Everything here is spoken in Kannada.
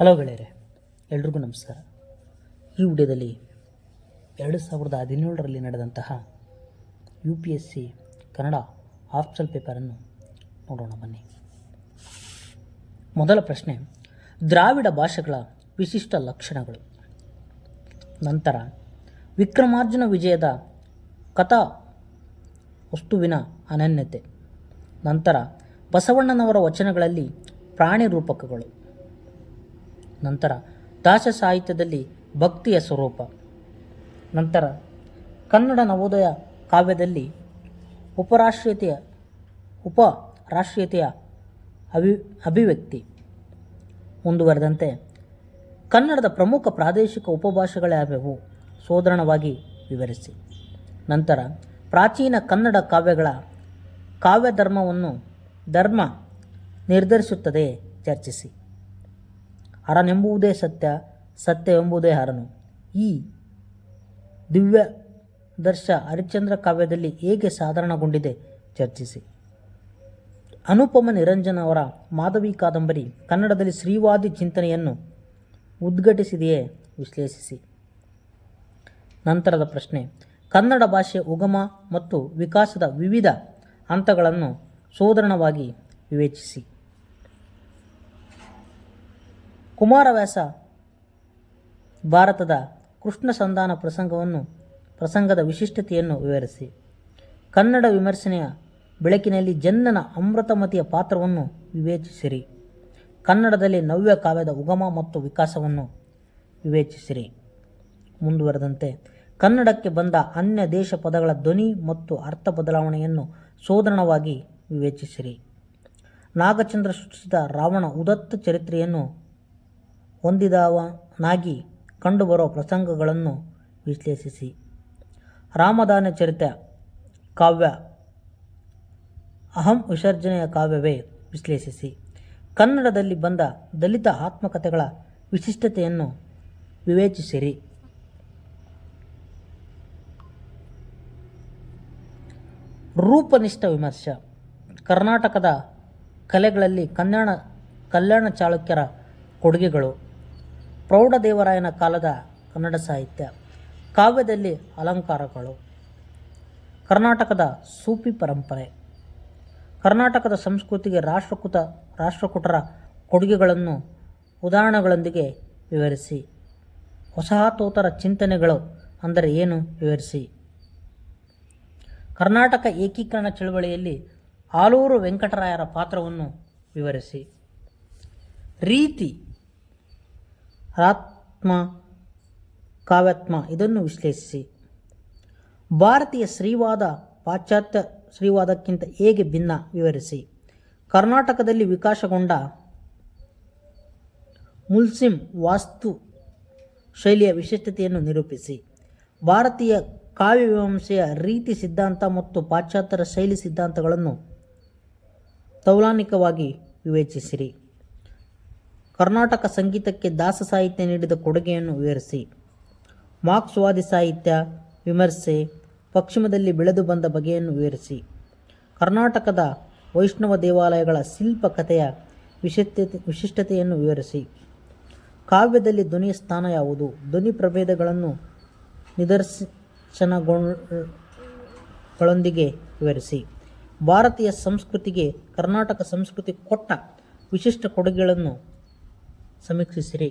ಹಲೋ ಗೆಳೆಯರೆ, ಎಲ್ರಿಗೂ ನಮಸ್ಕಾರ. ಈ ವಿಡಿಯೋದಲ್ಲಿ ಎರಡು ಸಾವಿರದ ಹದಿನೇಳರಲ್ಲಿ ನಡೆದಂತಹ U P S C Kannada ಆಫ್ಸಲ್ ಪೇಪರನ್ನು ನೋಡೋಣ ಬನ್ನಿ. ಮೊದಲ ಪ್ರಶ್ನೆ, ದ್ರಾವಿಡ ಭಾಷೆಗಳ ವಿಶಿಷ್ಟ ಲಕ್ಷಣಗಳು. ನಂತರ, ವಿಕ್ರಮಾರ್ಜುನ ವಿಜಯದ ಕಥಾ ವಸ್ತುವಿನ ಅನನ್ಯತೆ. ನಂತರ, ಬಸವಣ್ಣನವರ ವಚನಗಳಲ್ಲಿ ಪ್ರಾಣಿ ರೂಪಕಗಳು. ನಂತರ ದಾಸ ಸಾಹಿತ್ಯದಲ್ಲಿ ಭಕ್ತಿಯ ಸ್ವರೂಪ. ನಂತರ ಕನ್ನಡ ನವೋದಯ ಕಾವ್ಯದಲ್ಲಿ ಉಪರಾಷ್ಟ್ರೀಯತೆಯ ಉಪ ರಾಷ್ಟ್ರೀಯತೆಯ ಅಭಿ, ಅಭಿವ್ಯಕ್ತಿ. ಮುಂದುವರೆದಂತೆ ಕನ್ನಡದ ಪ್ರಮುಖ ಪ್ರಾದೇಶಿಕ ಉಪಭಾಷೆಗಳ್ಯಾವ್ಯಾವು ಸೋದರಣವಾಗಿ ವಿವರಿಸಿ. ನಂತರ ಪ್ರಾಚೀನ ಕನ್ನಡ ಕಾವ್ಯಗಳ ಕಾವ್ಯ ಧರ್ಮವನ್ನು ಧರ್ಮ ನಿರ್ಧರಿಸುತ್ತದೆ ಚರ್ಚಿಸಿ. ಹರನೆಂಬುವುದೇ ಸತ್ಯ, ಸತ್ಯವೆಂಬುದೇ ಹರನು. ಈ ದಿವ್ಯ ದರ್ಶ ಹರಿಶ್ಚಂದ್ರ ಕಾವ್ಯದಲ್ಲಿ ಹೇಗೆ ಸಾಧಾರಣಗೊಂಡಿದೆ ಚರ್ಚಿಸಿ. ಅನುಪಮ ನಿರಂಜನ್ ಅವರ ಮಾಧವಿ ಕಾದಂಬರಿ ಕನ್ನಡದಲ್ಲಿ ಶ್ರೀವಾದಿ ಚಿಂತನೆಯನ್ನು ಉದ್ಘಟಿಸಿದೆಯೇ ವಿಶ್ಲೇಷಿಸಿ. ನಂತರದ ಪ್ರಶ್ನೆ, ಕನ್ನಡ ಭಾಷೆಯ ಉಗಮ ಮತ್ತು ವಿಕಾಸದ ವಿವಿಧ ಹಂತಗಳನ್ನು ಸೋದರಣವಾಗಿ ವಿವೇಚಿಸಿ. ಕುಮಾರವ್ಯಾಸ ಭಾರತದ ಕೃಷ್ಣ ಸಂಧಾನ ಪ್ರಸಂಗವನ್ನು, ಪ್ರಸಂಗದ ವಿಶಿಷ್ಟತೆಯನ್ನು ವಿವರಿಸಿ. ಕನ್ನಡ ವಿಮರ್ಶನೆಯ ಬೆಳಕಿನಲ್ಲಿ ಜನ್ನನ ಅಮೃತಮತಿಯ ಪಾತ್ರವನ್ನು ವಿವೇಚಿಸಿರಿ. ಕನ್ನಡದಲ್ಲಿ ನವ್ಯ ಕಾವ್ಯದ ಉಗಮ ಮತ್ತು ವಿಕಾಸವನ್ನು ವಿವೇಚಿಸಿರಿ. ಮುಂದುವರೆದಂತೆ, ಕನ್ನಡಕ್ಕೆ ಬಂದ ಅನ್ಯ ದೇಶ ಪದಗಳ ಧ್ವನಿ ಮತ್ತು ಅರ್ಥ ಬದಲಾವಣೆಯನ್ನು ಸೋದರಣವಾಗಿ ವಿವೇಚಿಸಿರಿ. ನಾಗಚಂದ್ರ ಸೃಷ್ಟಿಸಿದ ರಾವಣ ಉದತ್ತ ಚರಿತ್ರೆಯನ್ನು ಹೊಂದಿದವನಾಗಿ ಕಂಡುಬರುವ ಪ್ರಸಂಗಗಳನ್ನು ವಿಶ್ಲೇಷಿಸಿ. ರಾಮದಾನ ಚರಿತ ಕಾವ್ಯ, ಅಹಂ ವಿಸರ್ಜನೆಯ ಕಾವ್ಯವೇ ವಿಶ್ಲೇಷಿಸಿ. ಕನ್ನಡದಲ್ಲಿ ಬಂದ ದಲಿತ ಆತ್ಮಕಥೆಗಳ ವಿಶಿಷ್ಟತೆಯನ್ನು ವಿವೇಚಿಸಿರಿ. ರೂಪನಿಷ್ಠ ವಿಮರ್ಶೆ. ಕರ್ನಾಟಕದ ಕಲೆಗಳಲ್ಲಿ ಕಲ್ಯಾಣ ಕಲ್ಯಾಣ ಚಾಳುಕ್ಯರ ಕೊಡುಗೆಗಳು. ಪ್ರೌಢದೇವರಾಯನ ಕಾಲದ ಕನ್ನಡ ಸಾಹಿತ್ಯ, ಕಾವ್ಯದಲ್ಲಿ ಅಲಂಕಾರಗಳು, ಕರ್ನಾಟಕದ ಸೂಫಿ ಪರಂಪರೆ, ಕರ್ನಾಟಕದ ಸಂಸ್ಕೃತಿಗೆ ರಾಷ್ಟ್ರಕೃತ ರಾಷ್ಟ್ರಕೂಟರ ಕೊಡುಗೆಗಳನ್ನು ಉದಾಹರಣೆಗಳೊಂದಿಗೆ ವಿವರಿಸಿ. ವಸಾಹತೋತ್ತರ ಚಿಂತನೆಗಳು ಅಂದರೆ ಏನು ವಿವರಿಸಿ? ಕರ್ನಾಟಕ ಏಕೀಕರಣ ಚಳವಳಿಯಲ್ಲಿ ಆಲೂರು ವೆಂಕಟರಾಯರ ಪಾತ್ರವನ್ನು ವಿವರಿಸಿ. ರೀತಿ ಆತ್ಮ ಕಾವ್ಯಾತ್ಮ, ಇದನ್ನು ವಿಶ್ಲೇಷಿಸಿ. ಭಾರತೀಯ ಶ್ರೀವಾದ, ಪಾಶ್ಚಾತ್ಯ ಶ್ರೀವಾದಕ್ಕಿಂತ ಹೇಗೆ ಭಿನ್ನ ವಿವರಿಸಿ. ಕರ್ನಾಟಕದಲ್ಲಿ ವಿಕಾಸಗೊಂಡ ಮುಲ್ಸಿಂ ವಾಸ್ತು ಶೈಲಿಯ ವಿಶಿಷ್ಟತೆಯನ್ನು ನಿರೂಪಿಸಿ. ಭಾರತೀಯ ಕಾವ್ಯಮೀಮಾಂಸೆಯ ರೀತಿ ಸಿದ್ಧಾಂತ ಮತ್ತು ಪಾಶ್ಚಾತ್ಯರ ಶೈಲಿ ಸಿದ್ಧಾಂತಗಳನ್ನು ತೌಲಾನಿಕವಾಗಿ ವಿವೇಚಿಸಿರಿ. ಕರ್ನಾಟಕ ಸಂಗೀತಕ್ಕೆ ದಾಸ ಸಾಹಿತ್ಯ ನೀಡಿದ ಕೊಡುಗೆಯನ್ನು ವಿವರಿಸಿ. ಮಾರ್ಕ್ಸ್ವಾದಿ ಸಾಹಿತ್ಯ ವಿಮರ್ಶೆ ಪಶ್ಚಿಮದಲ್ಲಿ ಬೆಳೆದು ಬಂದ ಬಗೆಯನ್ನು ವಿವರಿಸಿ. ಕರ್ನಾಟಕದ ವೈಷ್ಣವ ದೇವಾಲಯಗಳ ಶಿಲ್ಪಕಥೆಯ ವಿಶಿಷ್ಟತೆ ವಿಶಿಷ್ಟತೆಯನ್ನು ವಿವರಿಸಿ. ಕಾವ್ಯದಲ್ಲಿ ಧ್ವನಿಯ ಸ್ಥಾನ ಯಾವುದು? ಧ್ವನಿ ಪ್ರಭೇದಗಳನ್ನು ನಿದರ್ಶನಗಳೊಂದಿಗೆ ವಿವರಿಸಿ. ಭಾರತೀಯ ಸಂಸ್ಕೃತಿಗೆ ಕರ್ನಾಟಕ ಸಂಸ್ಕೃತಿ ಕೊಟ್ಟ ವಿಶಿಷ್ಟ ಕೊಡುಗೆಗಳನ್ನು సమీక్షిస్త్రీ